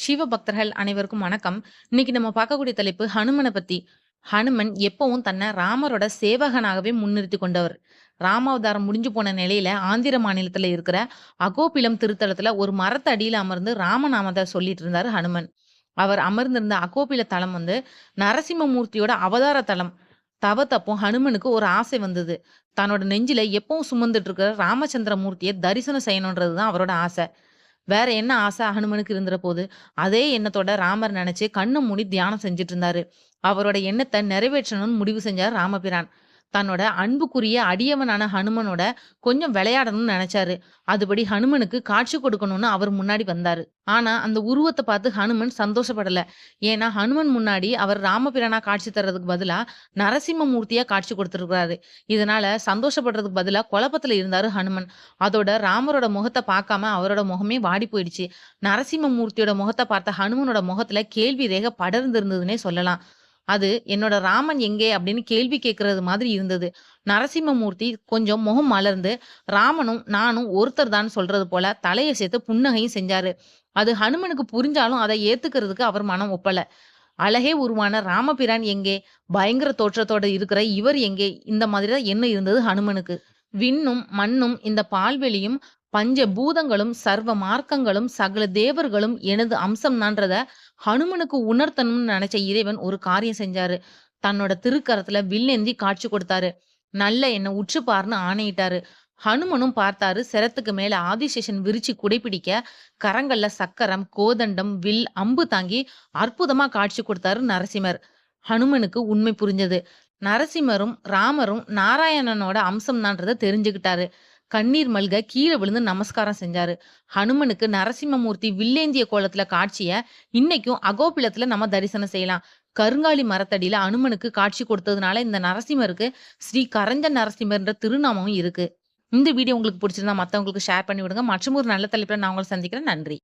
சிவ பக்தர்கள் அனைவருக்கும் வணக்கம். இன்னைக்கு நம்ம பார்க்கக்கூடிய தலைப்பு ஹனுமனை பத்தி. ஹனுமன் எப்பவும் தன்னை ராமரோட சேவகனாகவே முன்னிறுத்தி கொண்டவர். ராமாவதாரம் முடிஞ்சு போன நிலையில ஆந்திர மாநிலத்துல இருக்கிற அகோபிலம் திருத்தலத்துல ஒரு மரத்து அடியில அமர்ந்து ராமநாமத்தை சொல்லிட்டு இருந்தாரு ஹனுமன். அவர் அமர்ந்திருந்த அகோபில தலம் வந்து நரசிம்மமூர்த்தியோட அவதார தலம். தவத்தப்போ ஹனுமனுக்கு ஒரு ஆசை வந்தது. தன்னோட நெஞ்சில எப்பவும் சுமந்துட்டு இருக்கிற ராமச்சந்திர மூர்த்தியை தரிசனம் செய்யணுன்றது தான் அவரோட ஆசை. வேற என்ன ஆசை ஹனுமனுக்கு இருந்துற போது? அதே எண்ணத்தோட ராமர் நினைச்சு கண்ணு மூடி தியானம் செஞ்சுட்டு இருந்தாரு. அவரோட எண்ணத்தை நிறைவேற்றணும்னு முடிவு செஞ்சார் ராமபிரான். தன்னோட அன்புக்குரிய அடியவனான ஹனுமனோட கொஞ்சம் விளையாடணும்னு நினைச்சாரு. அதுபடி ஹனுமனுக்கு காட்சி கொடுக்கணும்னு அவர் முன்னாடி வந்தாரு. ஆனா அந்த உருவத்தை பார்த்து ஹனுமன் சந்தோஷப்படல. ஏன்னா ஹனுமன் முன்னாடி அவர் ராமபிரானா காட்சி தர்றதுக்கு பதிலா நரசிம்மமூர்த்தியா காட்சி கொடுத்துருக்கிறாரு. இதனால சந்தோஷப்படுறதுக்கு பதிலா குழப்பத்துல இருந்தாரு ஹனுமன். அதோட ராமரோட முகத்தை பார்க்காம அவரோட முகமே வாடி போயிடுச்சு. நரசிம்ம மூர்த்தியோட முகத்தை பார்த்த ஹனுமனோட முகத்துல கேள்வி ரேக படர்ந்து இருந்ததுன்னே சொல்லலாம். அது என்னோட ராமன் எங்கே அப்படின்னு கேள்வி கேட்கறது மாதிரி இருந்தது. நரசிம்மமூர்த்தி கொஞ்சம் முகம் மலர்ந்து ராமனும் நானும் ஒருத்தர் தான் சொல்றது போல தலையை சேர்த்து புன்னகையும் செஞ்சாரு. அது ஹனுமனுக்கு புரிஞ்சாலும் அதை ஏத்துக்கிறதுக்கு அவர் மனம் ஒப்பல. அழகே உருவான ராமபிரான் எங்கே? பயங்கர தோற்றத்தோட இருக்கிற இவர் எங்கே? இந்த மாதிரி தான் என்ன இருந்தது ஹனுமனுக்கு. விண்ணும் மண்ணும் இந்த பால்வெளியும் பஞ்ச பூதங்களும் சர்வ மார்க்கங்களும் சகல தேவர்களும் எனது அம்சம்னான்றத ஹனுமனுக்கு உணர்த்தணும்னு நினைச்ச இறைவன் ஒரு காரியம் செஞ்சாரு. தன்னோட திருக்கரத்துல வில்லேந்தி காட்சி கொடுத்தாரு. நல்ல என்ன உற்று பார்னு ஆணையிட்டாரு. ஹனுமனும் பார்த்தாரு சிரத்துக்கு மேல ஆதிசேஷன் விரிச்சு குடைப்பிடிக்க கரங்கள்ல சக்கரம் கோதண்டம் வில் அம்பு தாங்கி அற்புதமா காட்சி கொடுத்தாரு நரசிம்மர். ஹனுமனுக்கு உண்மை புரிஞ்சது. நரசிம்மரும் ராமரும் நாராயணனோட அம்சம் தான்றத தெரிஞ்சுக்கிட்டாரு. கண்ணீர் மல்க கீழே விழுந்து நமஸ்காரம் செஞ்சாரு. ஹனுமனுக்கு நரசிம்மமூர்த்தி வில்லேந்திய கோலத்துல காட்சிய இன்னைக்கும் அகோபிலத்துல நம்ம தரிசனம் செய்யலாம். கருங்காலி மரத்தடியில அனுமனுக்கு காட்சி கொடுத்ததுனால இந்த நரசிம்மருக்கு ஸ்ரீ கரஞ்ச நரசிம்மர்ன்ற திருநாமமும் இருக்கு. இந்த வீடியோ உங்களுக்கு பிடிச்சிருந்தா மத்தவங்களுக்கு ஷேர் பண்ணி விடுங்க. மற்றும் ஒரு நல்ல தலைப்புல நான் உங்களை சந்திக்கிறேன். நன்றி.